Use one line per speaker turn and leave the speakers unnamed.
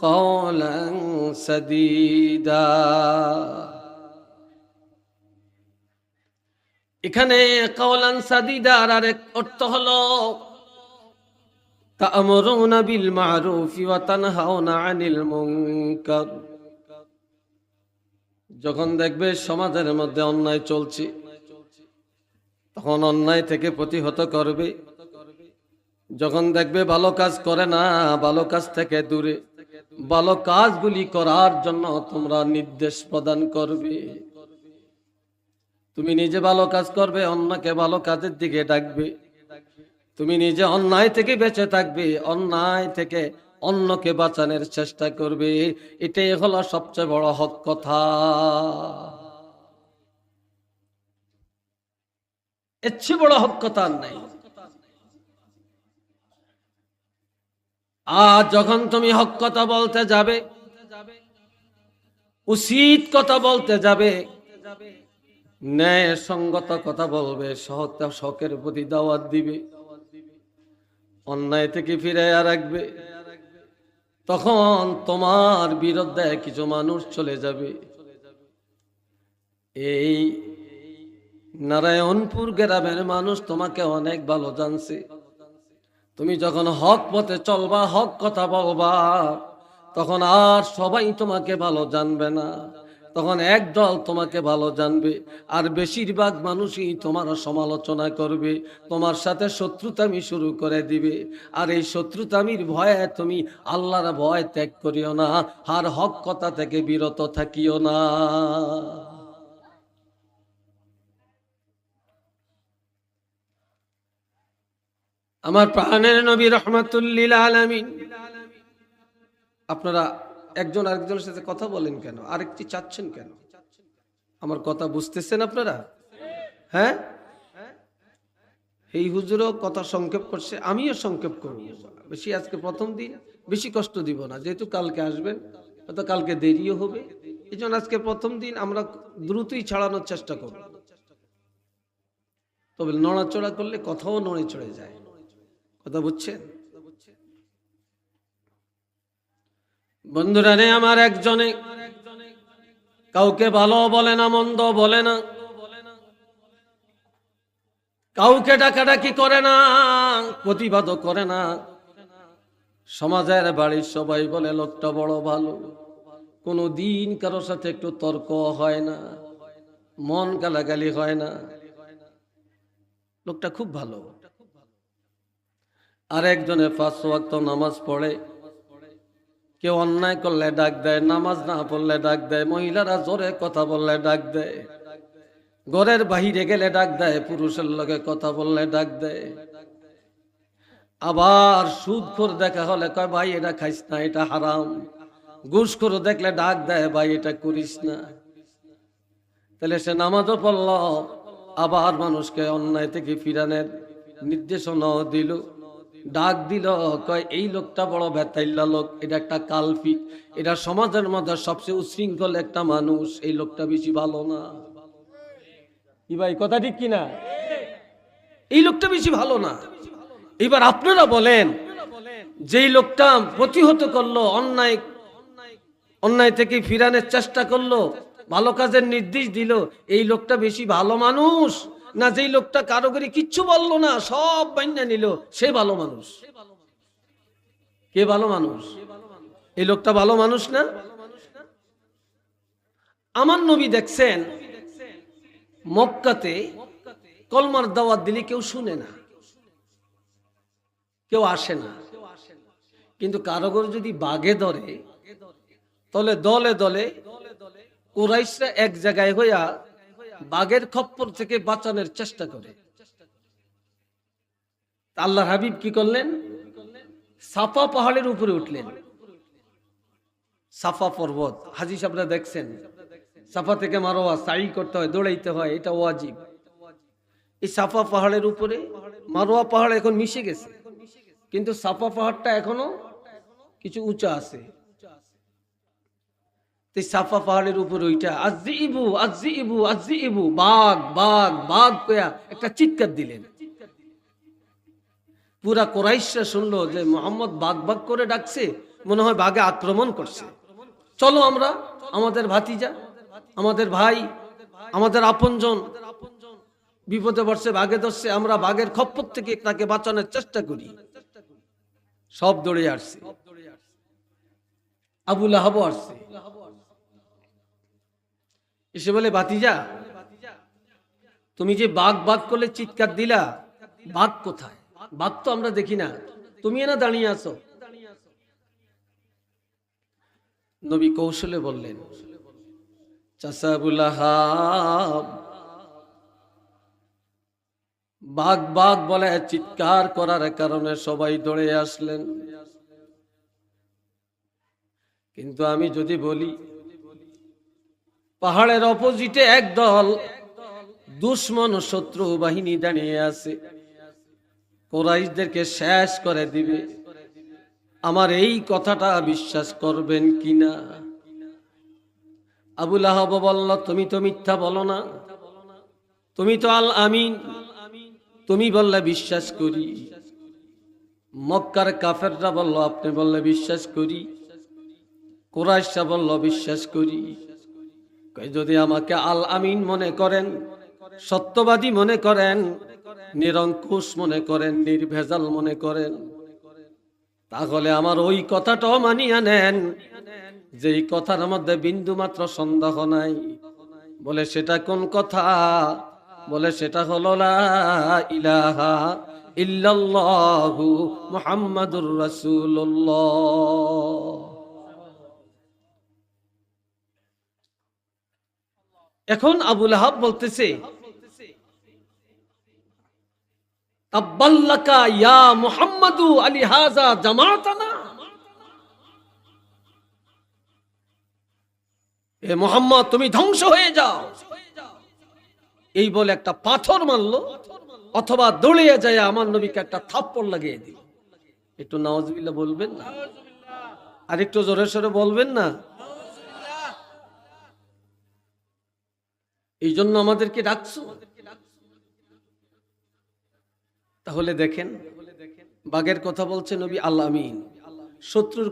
قولا سديدا এখানে কাওলান সাদিদার আরেক অর্থ হলো তা'মুরুনা বিল মা'রুফি ওয়া তানহাউনা আনিল মুনকার যখন দেখবে সমাজের মধ্যে অন্যায় চলছে তখন অন্যায় থেকে প্রতিহত করবে যখন দেখবে ভালো কাজ করে না ভালো কাজ থেকে দূরে ভালো কাজগুলি করার জন্য তোমরা নির্দেশ প্রদান করবে। তুমি নিজে ভালো কাজ করবে, অন্যকে ভালো কাজের দিকে ডাকবে। তুমি নিজে অন্যায় থেকে বেঁচে থাকবে, অন্যায় থেকে অন্যকে বাঁচানোর চেষ্টা করবে। এটাই হলো সবচেয়ে বড় হক কথা। এর চেয়ে বড় হক কথা নাই। আর যখন তুমি হক কথা বলতে যাবে, উচিত কথা বলতে যাবে ন্যায় সঙ্গত কথা বলবে শখের প্রতি দাওয়াত দিবে, অন্যায় থেকে ফিরে রাখবে, তখন তোমার বিরুদ্ধে কিছু মানুষ চলে যাবে। এই নারায়ণপুর গ্রামের মানুষ তোমাকে অনেক ভালো জানছে। তুমি যখন হক পথে চলবা, হক কথা বলবা, তখন আর সবাই তোমাকে ভালো জানবে না। তখন একদল তোমাকে ভালো জানবে, আর বেশিরভাগ মানুষই তোমার সমালোচনা করবে, তোমার সাথে শত্রুতামি শুরু করে দিবে। আর এই শত্রুতামির ভয়ে তুমি আল্লাহর ভয় ত্যাগ করিও না, আর হক কথা থেকে বিরত থাকিও না। আমার প্রাণের নবী রহমাতুল্লিল আলামিন। আপনারা একজন আরেকজনের সাথে কথা বলেন কেন? আরেকটি চাচ্ছেন কেন? আমার কথা বুঝতেছেন আপনারা? হ্যাঁ? এই হুজুরও কথা সংক্ষেপ করছে, আমিও সংক্ষেপ করব। বেশি আজকে প্রথম দিন, বেশি কষ্ট দিব না, যেহেতু কালকে আসবেন, হয়তো কালকে দেরিও হবে। এই আজকে প্রথম দিন আমরা দ্রুতই ছাড়ানোর চেষ্টা করব। তবে নড়াচড়া করলে কথাও নড়ে চড়ে যায়। কথা বুঝছেন? বন্ধুরা রে, আমার একজনে কাউকে ভালো বলে না, মন্দ বলে না। কাউকে ডাকাডাকি করে না, প্রতিবাদও করে না। সমাজের বাড়ির সবাই বলে, লোকটা বড় ভালো। কোনো দিন কারও সাথে একটু তর্ক হয় না, মন গালাগালি হয় না। লোকটা খুব ভালো। আর একজনে পাঁচ ওয়াক্ত নামাজ পড়ে। কেউ অন্যায় করলে ডাক দেয়, নামাজ না পড়লে ডাক দেয়, মহিলারা জোরে কথা বললে ডাক দেয়। ঘরের বাহিরে গেলে ডাক দেয়, পুরুষের লগে কথা বললে ডাক দেয়। আবার সুদ করে দেখা হলে কয়, ভাই, এটা খাইস না, এটা হারাম। করে দেখলে ডাক দেয়, ভাই, এটা করিস না। তাহলে সে নামাজও পড়ল, আবার মানুষকে অন্যায় থেকে ফিরানের নির্দেশনাও দিল। ডাক দিল কয় এই লোকটা বড় বেতাইল্লা লোক এটা একটা কালফি। এটা সমাজের মধ্যে সবচেয়ে উশৃঙ্খল একটা মানুষ এই লোকটা বেশি ভালো না। কি ভাই কথা ঠিক কিনা? এই লোকটা বেশি ভালো না। এবার আপনারা বলেন যেই লোকটা প্রতিহত করল অন্যায় অন্যায় থেকে ফিরানোর চেষ্টা করল ভালো কাজের নির্দেশ দিল এই লোকটা বেশি ভালো মানুষ? না যেই লোকটা কারও করে কিচ্ছু বলল না, সব বান্যা নিল, সে ভালো মানুষ। কে ভালো মানুষ? এই লোকটা ভালো মানুষ না? আমার নবী দেখছেন, মক্কাতে কলমার দাওয়াত দিলে কেউ শুনে না, কেউ আসে না। কিন্তু কারোগর যদি বাঘে ধরে তাহলে দলে দলে কোরাইশরা এক জায়গায় হইয়া বাঘের খপ্পর থেকে বাঁচানোর চেষ্টা করে। আল্লাহ হাবিব কি করলেন? সাফা পাহাড়ের উপরে উঠলেন। সাফা পর্বত। হাজি সাহেবরা দেখছেন। সাফা থেকে মারোয়া, সাই করতে হয়, দৌড়াইতে হয়, এটা ওয়াজিব। এই সাফা পাহাড়ের উপরে মারোয়া পাহাড় এখন মিশে গেছে। কিন্তু সাফা পাহাড়টা এখনও কিছু উঁচা আছে। সাফা পাহাড়ের উপর ওইটা আজি ইবু আজি ইবু আজি ইবু বাঘ বাঘ বাঘ কয়া একটা চিৎকার দিলেন। পুরা কোরাইশরা শুনলো যে মোহাম্মদ বাঘ বাঘ করে ডাকছে, মনে হয় বাঘে আক্রমণ করছে। চলো আমরা, আমাদের ভাতিজা, আমাদের ভাই, আমাদের আপনজন, বিপদে পড়ছে, বাঘে ধরছে, আমরা বাঘের খপ্পর থেকে তাকে বাঁচানোর চেষ্টা করি। সব দৌড়ে আসছে। আবুল আহাবো আসছে। এসে বলে বাতিজা তুমি যে বাঘ বাঘ করলে চিৎকার দিলা, বাঘ কোথায়? বাঘ তো আমরা দেখি না। তুমি না দাঁড়িয়ে আছো। নবী কৌশলে বললেন বাঘ বাঘ বলে চিৎকার করার কারণে সবাই দৌড়ে আসলেন। কিন্তু আমি যদি বলি পাহাড়ের অপোজিটে একদল দুশ্মন শত্রু বাহিনী দাঁড়িয়ে আছে। কোরাইশদেরকে শেষ করে দিবে। আমার এই কথাটা বিশ্বাস করবেন কিনা? আবুল আহব বলল, তুমি তো মিথ্যা বলো না। তুমি তো আল আমিন। তুমি বললে বিশ্বাস করি। মক্কার কাফেররা বলল, আপনি বললে বিশ্বাস করি। কোরাইশা বলল, বিশ্বাস করি। যদি আমাকে আল আমিন মনে করেন, সত্যবাদী মনে করেন, নিরঙ্কুশ মনে করেন, নির্ভেজাল মনে করেন, তাহলে আমার ওই কথাটাও মানিয়া নেন যে এই কথার মধ্যে বিন্দু মাত্র সন্দেহ নাই। বলে, সেটা কোন কথা? বলে, সেটা হলো ইলাহা ইল্লাল্লাহু মুহাম্মাদুর এখন আবুল আহাব বলতেছে তুমি ধ্বংস হয়ে যাও। এই বলে একটা পাথর মারলো, অথবা দৌড়িয়ে যায় আমার নবীকে একটা থাপ্পড় লাগিয়ে দিল। একটু নওয়াজবিল্লা বলবেন না? আর একটু জোরে সোরে বলবেন না? এই জন্য আমাদেরকে ডাকছো? তাহলে দেখেন বাঘের কথা বলছে নবী আল্লাহ আমিন। শত্রুর